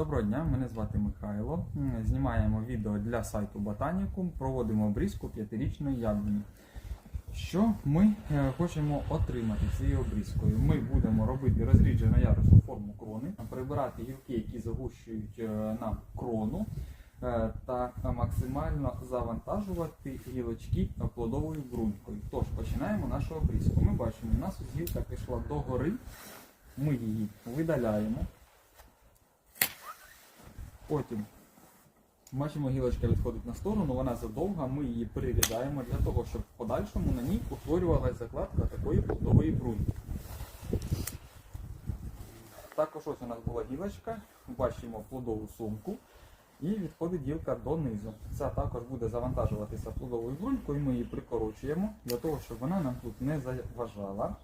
Доброго дня, мене звати Михайло. Знімаємо відео для сайту Ботанікум, проводимо обрізку п'ятирічної яблуні. Що ми е, хочемо отримати цією обрізкою? Ми будемо робити розріджену ярусну форму крони, прибирати гілки, які загущують е, нам крону, е, та максимально завантажувати гілочки плодовою брунькою. Тож починаємо нашу обрізку. Ми бачимо, у нас гілка пішла догори, ми її видаляємо. Потім бачимо, гілочка відходить на сторону, вона задовга, ми її прирізаємо для того, щоб в подальшому на ній утворювалася закладка такої плодової бруньки. Також ось у нас була гілочка, бачимо плодову сумку і відходить гілка донизу. Ця також буде завантажуватися плодовою брунькою, ми її прикорочуємо для того, щоб вона нам тут не заважала.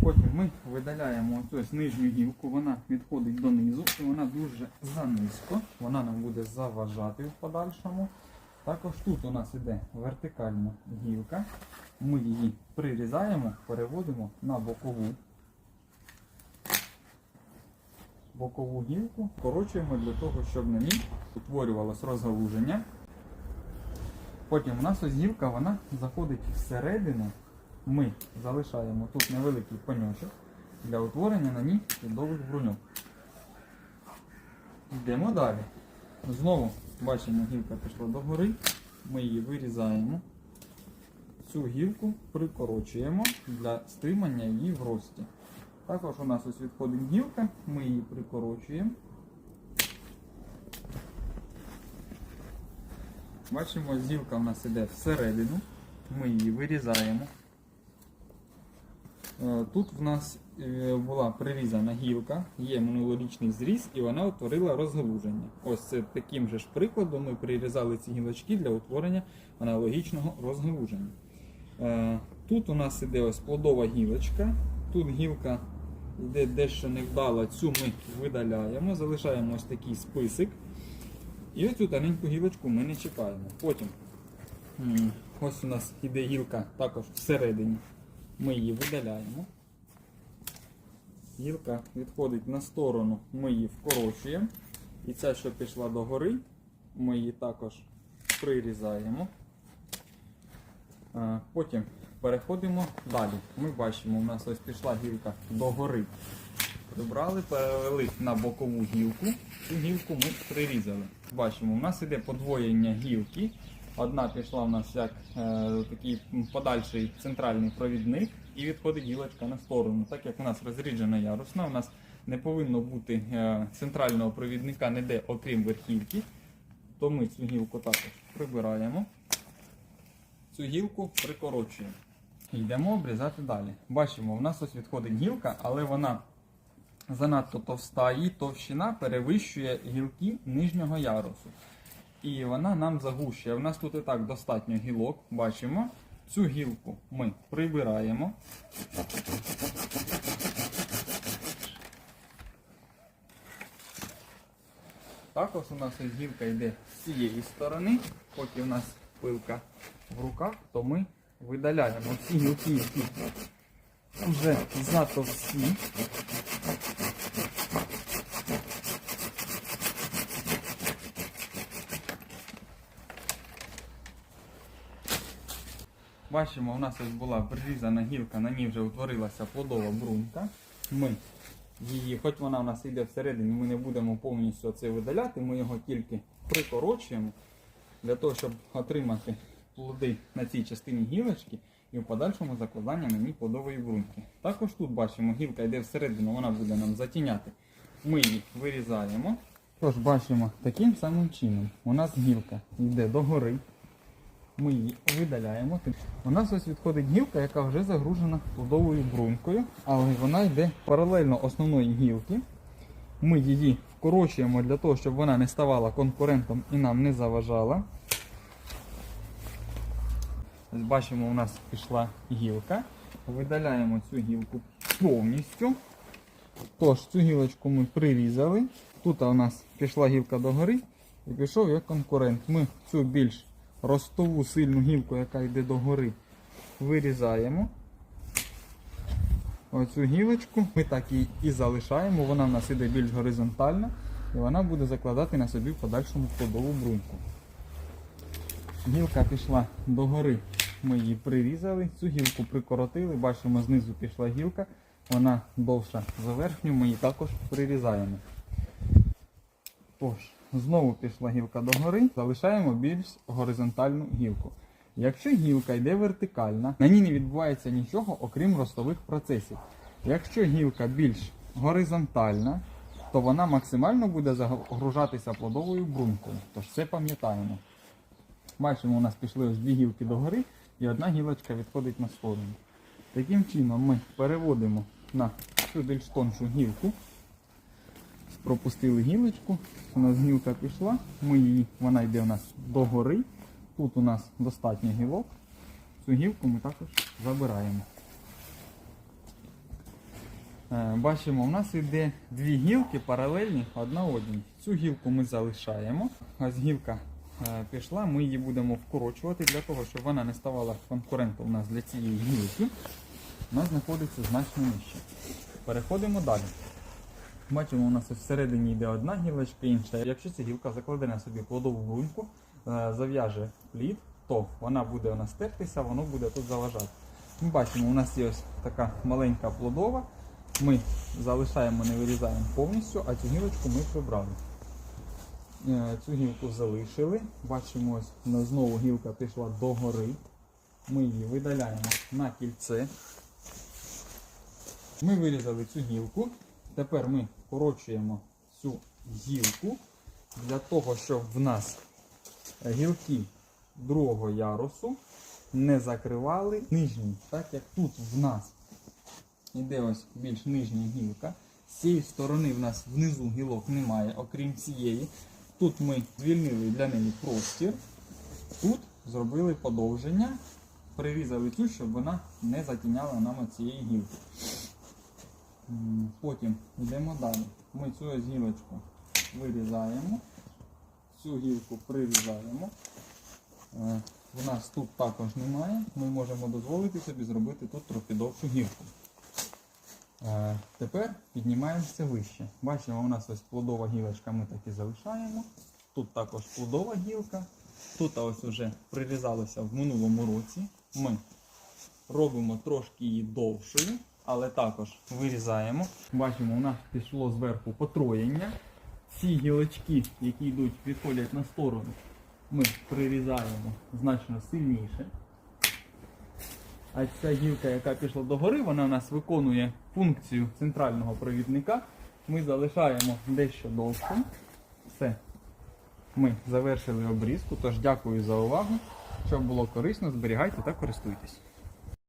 Потім ми видаляємо ось нижню гілку, вона відходить донизу і вона дуже занизько, вона нам буде заважати в подальшому. Також тут у нас іде вертикальна гілка. Ми її прирізаємо, переводимо на бокову. Бокову гілку корочуємо для того, щоб на ній утворювалось розгалуження. Потім у нас ось гілка вона заходить всередину ми залишаємо тут невеликий паньочок для утворення на ній чудових бруньок. Йдемо далі. Знову бачимо, гілка пішла догори, ми її вирізаємо. Цю гілку прикорочуємо для стримання її в рості. Також у нас ось відходить гілка, ми її прикорочуємо. Бачимо, зілка у нас іде всередину, ми її вирізаємо. Е, Тут в нас е, була прирізана гілка, є минулорічний зріз і вона утворила розгалуження. Ось це таким же ж прикладом ми прирізали ці гілочки для утворення аналогічного розгалуження. Е, Тут у нас іде ось плодова гілочка, тут гілка йде дещо невдала, цю ми видаляємо, залишаємо ось такий списик. І оцю тоненьку гілочку ми не чіпаємо. Потім ось у нас іде гілка також всередині. Ми її видаляємо. Гілка відходить на сторону, ми її вкорочуємо. І ця, що пішла догори, ми її також прирізаємо. Потім переходимо далі. Ми бачимо, у нас ось пішла гілка догори. Прибрали, перевели на бокову гілку. Цю гілку ми прирізали. Бачимо, у нас іде подвоєння гілки. Одна пішла у нас як е, такий подальший центральний провідник і відходить гілочка на сторону. Так як у нас розріджена ярусна, у нас не повинно бути е, центрального провідника ніде, окрім верхівки, то ми цю гілку також прибираємо. Цю гілку прикорочуємо. Йдемо обрізати далі. Бачимо, у нас ось відходить гілка, але вона занадто товста, її товщина перевищує гілки нижнього ярусу. І вона нам загущує. У нас тут і так достатньо гілок, бачимо. Цю гілку ми прибираємо. Також у нас гілка йде з цієї сторони, поки у нас пилка в руках, то ми видаляємо ці гілки, які вже затовсті. Бачимо, у нас ось була прирізана гілка, на ній вже утворилася плодова брунька. Ми її, хоч вона у нас йде всередині, ми не будемо повністю це видаляти, ми його тільки прикорочуємо для того, щоб отримати плоди на цій частині гілочки і в подальшому закладання на ній плодової бруньки. Також тут бачимо, гілка йде всередину, вона буде нам затіняти. Ми її вирізаємо. Тож бачимо, таким самим чином у нас гілка йде догори. Ми її видаляємо. У нас ось відходить гілка, яка вже загружена плодовою брунькою, але вона йде паралельно основної гілки. Ми її вкорочуємо для того, щоб вона не ставала конкурентом і нам не заважала. Ось бачимо, у нас пішла гілка. Видаляємо цю гілку повністю. Тож, цю гілочку ми прирізали. Тут у нас пішла гілка догори і пішов як конкурент. Ми цю більш ростову сильну гілку, яка йде догори, вирізаємо. Оцю гілочку ми так і, і залишаємо, вона в нас іде більш горизонтальна. і вона буде закладати на собі в подальшому плодову бруньку. Гілка пішла догори, ми її прирізали, цю гілку прикоротили, бачимо, знизу пішла гілка, вона довша за верхню, ми її також прирізаємо. Тож, знову пішла гілка догори, залишаємо більш горизонтальну гілку. Якщо гілка йде вертикальна, на ній не відбувається нічого, окрім ростових процесів. Якщо гілка більш горизонтальна, то вона максимально буде загружатися плодовою брунькою. Тож це пам'ятаємо. Бачимо, у нас пішли ось дві гілки догори і одна гілочка відходить на сторону. Таким чином ми переводимо на цю більш тоншу гілку. Пропустили гілочку, у нас гілка пішла, ми її, вона йде у нас догори. Тут у нас достатньо гілок. Цю гілку ми також забираємо. Е, Бачимо, у нас йде дві гілки паралельні одна одній. Цю гілку ми залишаємо. Ось гілка е, пішла, ми її будемо вкорочувати для того, щоб вона не ставала конкурентом у нас для цієї гілки. Вона знаходиться значно нижче. Переходимо далі. Бачимо, у нас всередині йде одна гілочка, інша. Якщо ця гілка закладе на собі плодову бруньку, е, зав'яже плід, то вона буде у нас тертися, воно буде тут заважати. Ми бачимо, у нас є ось така маленька плодова. Ми залишаємо, не вирізаємо повністю, а цю гілочку ми прибрали. Е, Цю гілку залишили. Бачимо, ось знову гілка пішла догори. Ми її видаляємо на кільце. Ми вирізали цю гілку. Тепер ми корочуємо цю гілку для того, щоб в нас гілки другого ярусу не закривали нижній. Так як тут в нас іде ось більш нижня гілка. З цієї сторони в нас внизу гілок немає, окрім цієї. Тут ми звільнили для неї простір. Тут зробили подовження, прирізали цю, щоб вона не затіняла нам цієї гілки. Потім йдемо далі. Ми цю гілочку вирізаємо, цю гілку прирізаємо. Е, У нас тут також немає. Ми можемо дозволити собі зробити тут трохи довшу гілку. Е, Тепер піднімаємося вище. Бачимо, у нас ось плодова гілочка, ми так і залишаємо. Тут також плодова гілка. Тут ось вже прирізалося в минулому році. Ми робимо трошки її довшою, але також вирізаємо. Бачимо, у нас пішло зверху потроєння. Ці гілочки, які йдуть, відходять на сторону, ми прирізаємо значно сильніше. А ця гілка, яка пішла догори, вона у нас виконує функцію центрального провідника. Ми залишаємо дещо довше. Все. Ми завершили обрізку, тож дякую за увагу. Щоб було корисно, зберігайте та користуйтесь.